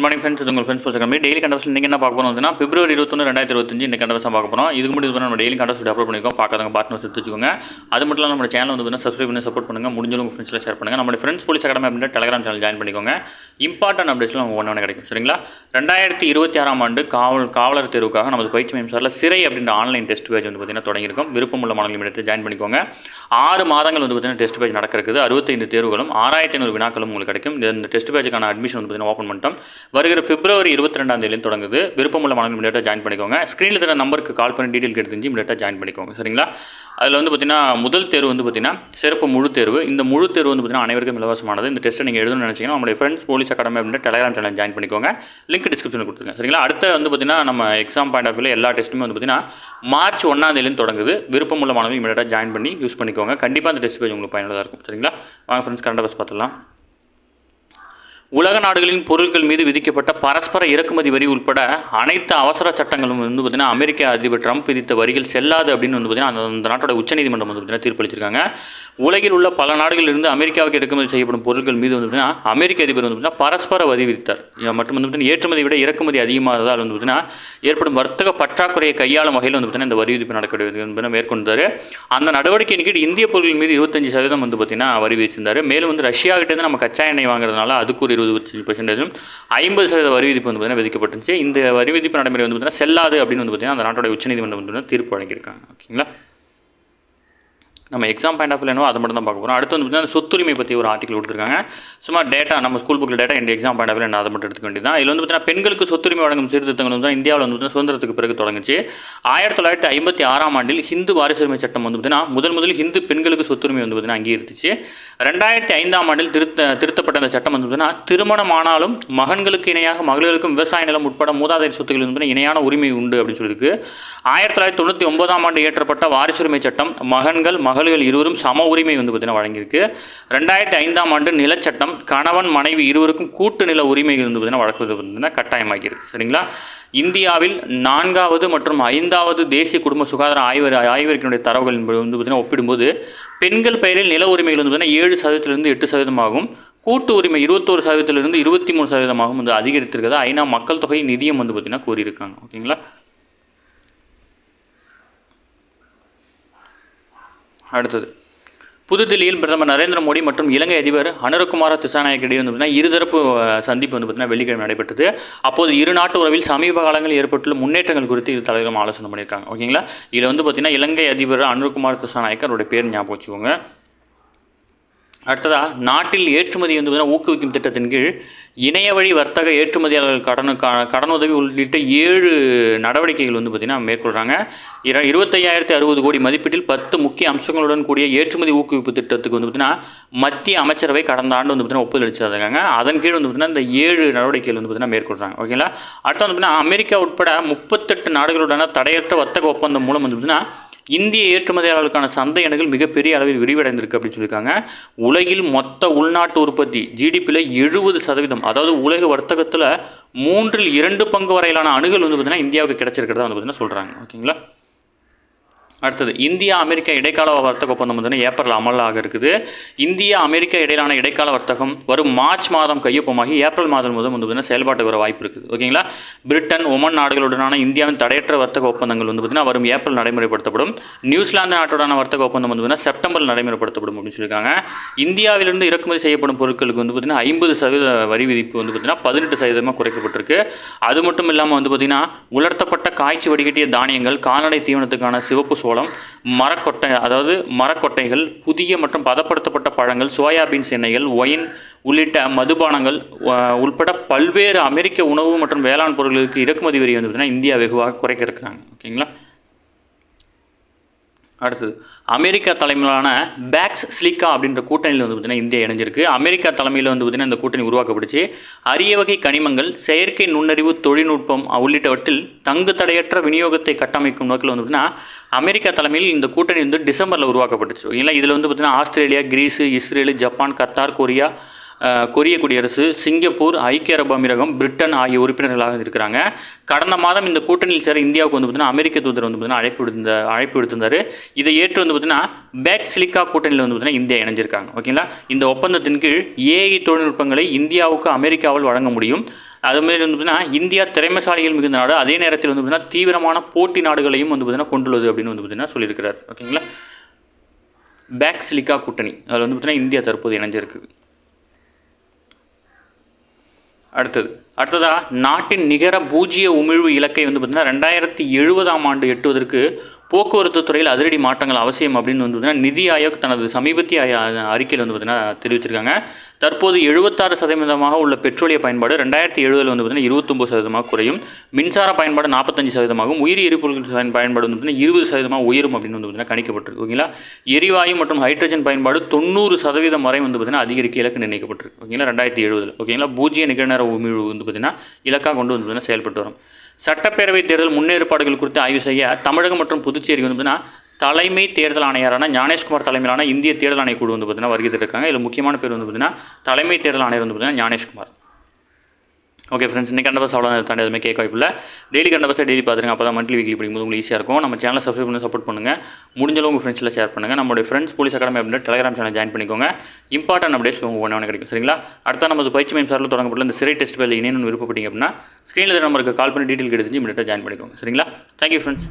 Good morning friends இது உங்கள் friends post daily கண்டவர்ஸ் நீங்கள் என்ன பார்க்க போகிறோம் அப்படின்னா பிப்ரவரி இருபத்தொன்று ரெண்டாயிரத்தி இருபத்தஞ்சு இந்த கண்டவர்ஸ் பார்க்க போகிறோம் இதுக்கு முடிவு நம்ம டெய்லி கண்டவர்ஸ் அப்லோட் பண்ணிக்கோம் பார்க்காதவங்க பார்த்து எடுத்து வச்சுக்கோங்க. அது மட்டும் இல்லாமல் நம்ம சேனல் வந்து பார்த்தீங்கன்னா சப்ஸ்கிரைப் பண்ணி சப்போர்ட் பண்ணுங்கள் முடிஞ்சாலும் உங்கள் ஃப்ரெண்ட்ஸில் ஷேர் பண்ணுங்கள் நம்ம ஃப்ரெண்ட்ஸ் போலீஸ் அகாடமி அப்படின்ற டெலிகிராம் சேனல் ஜாயின் பண்ணிக்கோங்க. இம்பார்ட்டன்ட் அப்டேட்ஸ்லாம் ஒன்று ஒன்று கிடைக்கும். சரிங்களா? ரெண்டாயிரத்தி இருபத்தி ஆறாம் ஆண்டு காவல் காவலர் தேர்வுக்காக நமது பயிற்சி மையம் சாரில் சிறை அப்படின்ற ஆன்லைன் டெஸ்ட் பேஜ் வந்து பார்த்தீங்கன்னா தொடங்கியிருக்கும். விருப்பமுள்ள மாணவர்கள் எடுத்து ஜாயின் பண்ணிக்கோங்க. ஆறு மாதங்கள் வந்து பார்த்தீங்கன்னா டெஸ்ட் பேஜ் நடக்கிறது அறுபத்தைந்து தேர்வுகளும் ஆறாயிரத்தி ஐநூறு வினாக்களும் உங்களுக்கு கிடைக்கும். இந்த- டெஸ்ட் பேஜுக்கான அட்மிஷன் வந்து பார்த்தீங்கன்னா ஓப்பன் பண்ணிட்டோம். வருகிற பிப்ரவரி இருபத்தி ரெண்டாம் தேதியிலும் தொடங்குது. விருப்பமுள்ள மாணவர்கள் மிலேட்டாக ஜாயின் பண்ணிக்கோங்க. ஸ்க்ரீனில் தர நம்பருக்கு கால் பண்ணி டீட்டெயில் கேட்டு தெரிஞ்சு மிலேட்டாக ஜாயின் பண்ணிக்கோங்க. சரிங்களா? அதில் வந்து பார்த்தீங்கன்னா முதல் தேர்வு வந்து பார்த்தீங்கன்னா சிறப்பு முழு தேர்வு. இந்த முழு தேர்வு வந்து பார்த்தீங்கன்னா அனைவருக்கும் இலவசமானது. இந்த டெஸ்ட்டை நீங்கள் எழுதணும்னு நினச்சிங்கன்னா நம்மளுடைய ஃப்ரெண்ட்ஸ் போலீஸ் அகாடமி அப்படின்ற டெலிகிராம் சேனல் ஜாயின் பண்ணிக்கோங்க. லிங்க் டிஸ்கிரிப்ஷனில் கொடுத்துருங்க. சரிங்களா? அடுத்த வந்து பார்த்தீங்கன்னா நம்ம எக்ஸாம் பாயிண்ட் ஆஃப் வியூவில் எல்லா டெஸ்ட்டுமே வந்து பார்த்தீங்கன்னா மார்ச் ஒன்றாம் தேதியிலும் தொடங்குது. விருப்பமுள்ள மாணவர்கள் இமீடியட்டாக ஜாயின் பண்ணி யூஸ் பண்ணிக்கோங்க. கண்டிப்பாக அந்த டெஸ்ட் பேஜ் உங்களுக்கு பயனுள்ளதாக இருக்கும். சரிங்களா? வாங்க ஃப்ரெண்ட்ஸ் கரண்ட் பஸ் பார்த்துலாம் உலக நாடுகளின் பொருட்கள் மீது விதிக்கப்பட்ட பரஸ்பர இறக்குமதி வரி உட்பட அனைத்து அவசர சட்டங்களும் வந்து பார்த்தீங்கன்னா அமெரிக்க அதிபர் ட்ரம்ப் விதித்த வரிகள் செல்லாது அப்படின்னு வந்து பார்த்தீங்கன்னா அந்த- அந்த நாட்டோட உச்சநீதிமன்றம் வந்து பார்த்தீங்கன்னா தீர்ப்பளிச்சிருக்காங்க உலகில் உள்ள பல நாடுகளிலிருந்து அமெரிக்காவுக்கு இறக்குமதி செய்யப்படும் பொருட்கள் மீது வந்து பார்த்தீங்கன்னா அமெரிக்க அதிபர் வந்து பார்த்தீங்கன்னா பரஸ்பர வரி விதித்தார் மற்றும் வந்து பார்த்தீங்கன்னா ஏற்றுமதி விட இறக்குமதி அதிகமானதால் வந்து பார்த்தீங்கன்னா ஏற்படும் வர்த்தக பற்றாக்குறையை கையாளும் வகையில் வந்து பார்த்தீங்கன்னா இந்த வரி விதிப்பு நடக்கக்கூடிய என்பதை மேற்கொண்டார் அந்த நடவடிக்கையின் கீழ் இந்திய பொருட்கள் மீது இருபத்தஞ்சு சதவீதம் வந்து பார்த்தீங்கன்னா வரி விதிச்சிருந்தார் மேலும் வந்து ரஷ்யாகிட்டேருந்து நம்ம கச்சா எண்ணெய் வாங்குறதுனால அதுக்கு ஒரு இருபது பர்சன்டேஜும் ஐம்பது சதவீத வரி விதிப்பு வந்து பார்த்தீங்கன்னா விதிக்கப்பட்டுச்சு இந்த வரி விதிப்பு நடைமுறை வந்து பார்த்தீங்கன்னா செல்லாது அப்படின்னு வந்து பார்த்தீங்கன்னா அந்த நாட்டோட உச்சநீதிமன்றம் வந்து பார்த்தீங்கன்னா தீர்ப்பு வழங்கியிருக்காங்க. ஓகேங்களா? நம்ம எக்ஸாம் பாயிண்ட் ஆஃப் என்னவோ அதை மட்டும் தான் பார்க்க போகிறோம் அடுத்து வந்து பார்த்தீங்கன்னா சொத்துரிமை பற்றி ஒரு ஆர்டிகல் கொடுத்துருக்காங்க. சும்மா டேட்டா நம்ம ஸ்கூல் புக்கில் டேட்டா இந்த எக்ஸாம் பாயிண்ட் ஆஃப் என்ன அதை மட்டும் எடுத்துக்க வேண்டியது இதில் வந்து பார்த்தீங்கன்னா பெண்களுக்கு சொத்துரிமை வழங்கும் சீர்திருத்தங்கள் வந்து இந்தியாவில் வந்து சுதந்திரத்துக்கு பிறகு தொடங்குச்சு. ஆயிரத்தி தொள்ளாயிரத்தி ஐம்பத்தி ஆறாம் ஆண்டில் ஹிந்து வாரிசுரிமை சட்டம் வந்து பார்த்தீங்கன்னா முதல் முதலில் ஹிந்து பெண்களுக்கு சொத்துரிமை வந்து பார்த்தீங்கன்னா அங்கீகரித்துச்சு. ரெண்டாயிரத்தி ஐந்தாம் ஆண்டில் திருத்த திருத்தப்பட்ட அந்த சட்டம் வந்து பார்த்தீங்கன்னா திருமணம் ஆனாலும் மகன்களுக்கு இணையாக மகளிருக்கும் விவசாய நிலம் உட்பட மூதாதையர் சொத்துக்கள் வந்து இணையான உரிமை உண்டு அப்படின்னு சொல்லியிருக்கு. ஆயிரத்தி தொள்ளாயிரத்தி தொண்ணூற்றி ஒன்பதாம் ஆண்டு இயற்றப்பட்ட வாரிசுரிமை சட்டம் மகன்கள் மகள்கள் இருவரும் சம உரிமை வந்து பார்த்திங்கன்னா வழங்கியிருக்கு. ரெண்டாயிரத்தி ஐந்தாம் ஆண்டு நிலச்சட்டம் கணவன் மனைவி இருவருக்கும் கூட்டு நில உரிமைகள் வந்து பார்த்திங்கன்னா வழக்குவது வந்து சரிங்களா? இந்தியாவில் நான்காவது மற்றும் ஐந்தாவது தேசிய குடும்ப சுகாதார ஆய்வு ஆய்வறிக்கையினுடைய தரவுகள் என்பது வந்து பார்த்தீங்கன்னா ஒப்பிடும்போது பெண்கள் பெயரில் நில உரிமைகள் வந்து பார்த்திங்கன்னா ஏழு சதவீதத்திலிருந்து எட்டு சதவீதமாகும் கூட்டு உரிமை இருபத்தோரு சதவீதத்திலிருந்து இருபத்தி மூணு சதவீதமாகவும் வந்து அதிகரித்திருக்கிறது ஐநா மக்கள் தொகை நிதியம் வந்து பார்த்தீங்கன்னா கூறியிருக்காங்க. ஓகேங்களா? அடுத்தது. புதுதில்லியில் பிரதமர் நரேந்திர மோடி மற்றும் இலங்கை அதிபர் அனுரகுமார திசாநாயக் இடையே வந்து பார்த்தீங்கன்னா இருதரப்பு சந்திப்பு வந்து பார்த்தீங்கன்னா வெள்ளிக்கிழமை நடைபெற்றது. அப்போது இரு நாட்டு உறவில் சமீப காலங்களில் ஏற்பட்டுள்ள முன்னேற்றங்கள் குறித்து இரு தலைவரும் ஆலோசனை பண்ணியிருக்காங்க. ஓகேங்களா? இதில் வந்து பார்த்தீங்கன்னா இலங்கை அதிபர் அனுரகுமார் திசாநாயக் அவருடைய பேர் ஞாபகம் வச்சுக்கோங்க. அடுத்ததாக நாட்டில் ஏற்றுமதி வந்து பார்த்தீங்கன்னா ஊக்குவிக்கும் திட்டத்தின் கீழ் இணைய வழி வர்த்தக ஏற்றுமதியாளர்கள் கடனுக்கான கடனுதவி உள்ளிட்ட ஏழு நடவடிக்கைகள் வந்து பார்த்திங்கன்னா மேற்கொள்கிறாங்க இர இருபத்தையாயிரத்தி அறுபது கோடி மதிப்பீட்டில் பத்து முக்கிய அம்சங்களுடன் கூடிய ஏற்றுமதி ஊக்குவிப்பு திட்டத்துக்கு வந்து பார்த்திங்கன்னா மத்திய அமைச்சரவை கடந்த ஆண்டு வந்து பார்த்திங்கன்னா ஒப்புதல் அளிச்சிருக்காங்க அதன் கீழ் வந்து பார்த்திங்கன்னா இந்த ஏழு நடவடிக்கைகள் வந்து பார்த்திங்கன்னா மேற்கொள்கிறாங்க ஓகேங்களா அடுத்து வந்து பார்த்திங்கன்னா அமெரிக்கா உட்பட முப்பத்தெட்டு நாடுகளுடன தடையற்ற வர்த்தக ஒப்பந்தம் மூலம் வந்து பார்த்திங்கன்னா இந்திய ஏற்றுமதியாளர்களுக்கான சந்தை அணுகல் மிகப்பெரிய அளவில் விரிவடைந்திருக்கு அப்படின்னு சொல்லியிருக்காங்க. உலகில் மொத்த உள்நாட்டு உற்பத்தி ஜிடிபியில் எழுபது சதவீதம் அதாவது உலக வர்த்தகத்தில் மூன்றில் இரண்டு பங்கு வரையிலான அணுகல் வந்து பார்த்திங்கன்னா இந்தியாவுக்கு கிடைச்சிருக்கிறதா வந்து பார்த்திங்கன்னா சொல்கிறாங்க ஓகேங்களா? அடுத்தது இந்தியா அமெரிக்கா இடைக்கால வர்த்தக ஒப்பந்தம் வந்து ஏப்ரல் அமலாக இருக்குது. இந்தியா அமெரிக்கா இடையிலான இடைக்கால வர்த்தகம் வரும் மார்ச் மாதம் கையொப்பமாகி ஏப்ரல் மாதம் முதல் வந்து பார்த்தீங்கன்னா செயல்பாட்டு வர வாய்ப்பு இருக்குது. ஓகேங்களா? பிரிட்டன் ஒமன் நாடுகளுடனான இந்தியாவின் தடையற்ற வர்த்தக ஒப்பந்தங்கள் வந்து பார்த்தீங்கன்னா வரும் ஏப்ரல் நடைமுறைப்படுத்தப்படும். நியூசிலாந்து நாட்டுடனான வர்த்தக ஒப்பந்தம் வந்து பார்த்தீங்கன்னா செப்டம்பர் நடைமுறைப்படுத்தப்படும் அப்படின்னு சொல்லியிருக்காங்க. இந்தியாவிலிருந்து இறக்குமதி செய்யப்படும் பொருட்களுக்கு வந்து பார்த்தீங்கன்னா ஐம்பது சதவீத வரி விதிப்பு வந்து பார்த்தீங்கன்னா பதினெட்டு சதவீதமாக குறைக்கப்பட்டிருக்கு. அது மட்டும் இல்லாமல் வந்து பார்த்தீங்கன்னா உலர்த்தப்பட்ட காய்ச்சி வடிகட்டிய தானியங்கள் கால்நடை தீவனத்துக்கான சிவப்பு சோளம் மரக்கொட்டை அதாவது மரக்கொட்டைகள் புதிய மற்றும் பதப்படுத்தப்பட்ட பழங்கள் சோயாபீன்ஸ் எண்ணெய்கள் ஒயின் உள்ளிட்ட மதுபானங்கள் உள்பட பல்வேறு அமெரிக்க உணவு மற்றும் வேளாண் பொருட்களுக்கு இறக்குமதி வரி வந்து பார்த்திங்கன்னா இந்தியா வெகுவாக குறைக்க இருக்கிறாங்க. ஓகேங்களா? அடுத்தது அமெரிக்கா தலைமையிலான பேக்ஸ் ஸ்லிக்கா அப்படின்ற கூட்டணியில் வந்து பார்த்திங்கன்னா இந்தியா இணைஞ்சிருக்கு. அமெரிக்கா தலைமையில் வந்து பார்த்திங்கன்னா இந்த கூட்டணி உருவாக்கப்பட்டுச்சு அரிய வகை கனிமங்கள் செயற்கை நுண்ணறிவு தொழில்நுட்பம் உள்ளிட்டவற்றில் தங்கு தடையற்ற விநியோகத்தை கட்டமைக்கும் நோக்கில் வந்து பார்த்திங்கன்னா அமெரிக்கா தலைமையில் இந்த கூட்டணி வந்து டிசம்பரில் உருவாக்கப்பட்டுச்சு. இல்லை இதில் வந்து பார்த்திங்கன்னா Australia Greece Israel Japan Qatar Korea கொரிய குடியரசு சிங்கப்பூர் ஐக்கிய அரபு அமீரகம் பிரிட்டன் ஆகிய உறுப்பினர்களாக இருக்கிறாங்க கடந்த மாதம் இந்த கூட்டணியில் சேர இந்தியாவுக்கு வந்து பார்த்தீங்கன்னா அமெரிக்க தூதர் வந்து பார்த்தீங்கன்னா அழைப்பு விடுத்த அழைப்பு விடுத்திருந்தார். இதை ஏற்று வந்து பார்த்தீங்கன்னா பேக் சிலிக்கா கூட்டணியில் வந்து பார்த்தீங்கன்னா இந்தியா இணைஞ்சிருக்காங்க. ஓகேங்களா இந்த ஒப்பந்தத்தின் கீழ் ஏஐ தொழில்நுட்பங்களை இந்தியாவுக்கு அமெரிக்காவில் வழங்க முடியும். அதுமாரி வந்து பார்த்தீங்கன்னா இந்தியா திறமைசாலிகள் மிகுந்த நாடு. அதே நேரத்தில் வந்து பார்த்தீங்கன்னா தீவிரமான போட்டி நாடுகளையும் வந்து பார்த்தீங்கன்னா கொண்டுள்ளது அப்படின்னு வந்து பார்த்தீங்கன்னா சொல்லியிருக்கிறார். ஓகேங்களா பேக் சிலிக்கா கூட்டணி. அதில் வந்து பார்த்தீங்கன்னா இந்தியா தற்போது இணைஞ்சிருக்கு. அடுத்தது. அடுத்ததாக நாட்டின் நிகர பூஜ்ஜிய உமிழ்வு இலக்கை வந்து பார்த்திங்கன்னா ரெண்டாயிரத்தி எழுபதாம் ஆண்டு எட்டுவதற்கு போக்குவரத்து துறையில் அதிரடி மாற்றங்கள் அவசியம் அப்படின்னு வந்து பார்த்தீங்கன்னா நிதி ஆயோக் தனது சமீபத்திய அறிக்கையில் வந்து பார்த்தீங்கன்னா தெரிவிச்சிருக்காங்க. தற்போது எழுபத்தாறு சதவீதமாக உள்ள பெட்ரோலிய பயன்பாடு ரெண்டாயிரத்தி எழுபதில் வந்து பார்த்தீங்கன்னா இருபத்தொம்பது சதவீதமாக குறையும். மின்சார பயன்பாடு நாற்பத்தஞ்சு சதவீதமாகவும் உயிரி எரிபொருள் பயன்பாடு வந்து பார்த்தீங்கன்னா இருபது சதவீதமாக உயரும் அப்படின்னு வந்து பார்த்தீங்கன்னா கணிக்கப்பட்டிருக்கு. ஓகேங்களா? எரிவாயு மற்றும் ஹைட்ரஜன் பயன்பாடு தொண்ணூறு சதவீதம் வரை வந்து பார்த்தீங்கன்னா அதிகரிக்க இலக்கு நிர்ணயிக்கப்பட்டிருக்கு. ஓகேங்களா? ரெண்டாயிரத்தி எழுபதில் ஓகேங்களா? பூஜ்ஜிய நிகழ்நேர உமிழ்வு வந்து பார்த்தீங்கன்னா இலக்காக கொண்டு வந்து பார்த்தீங்கன்னா செயல்பட்டு வரும். சட்டப்பேரவைத் தேர்தல் முன்னேற்பாடுகள் குறித்து ஆய்வு செய்ய தமிழகம் மற்றும் புதுச்சேரி வந்து பார்த்தீங்கன்னா தலைமை தேர்தல் ஆணையரான ஞானேஷ்குமார் தலைமையிலான இந்திய தேர்தல் ஆணைய குழு வந்து பார்த்தீங்கன்னா வருகிறது இருக்காங்க இதில் முக்கியமான பேர் வந்து பார்த்தீங்கன்னா தலைமை தேர்தல் ஆணையர் வந்து பார்த்தீங்கன்னா ஞானேஷ்குமார். ஓகே ஃப்ரெண்ட்ஸ் இன்றைக்கி கண்டபஸ் அவ்வளோ தாண்டி எதுவுமே கேட்க வாய்ப்பில்லை டெய்லி கண்டபஸை டெய்லி பார்த்துருங்க அப்போ தான் மந்த்லி வீக்லி படிக்கும்போது உங்களுக்கு ஈஸியாக இருக்கும். நம்ம சேனலை சப்ஸ்கிரைப் பண்ணி சப்போர்ட் பண்ணுங்கள் முடிஞ்சளவு உங்கள் ஃப்ரெண்ட்ஸில் ஷேர் பண்ணுங்கள் நம்மளுடைய ஃப்ரெண்ட்ஸ் போலீஸ் அகாடமி அப்படின்னு டெலிகிராம் சேனல் ஜாயின் பண்ணிக்கோங்க. இம்பார்ட்டன்ட் அப்டேட்ஸ் உங்கள் ஒன்று கிடைக்கும் சரிங்களா? அடுத்த நமது பயிற்சி மேம் சாரில் தொடங்கப்பட்ட இந்த சிறை டெஸ்ட் வேலை இணையன்னு விருப்பப்பட்டீங்க அப்படின்னா ஸ்க்ரீனில் நம்பருக்கு கால் பண்ணி டீட்டெயில் கிடைச்சி இமீடியட்டாக ஜாயின் பண்ணிக்கோங்க சரிங்களா? Thank you friends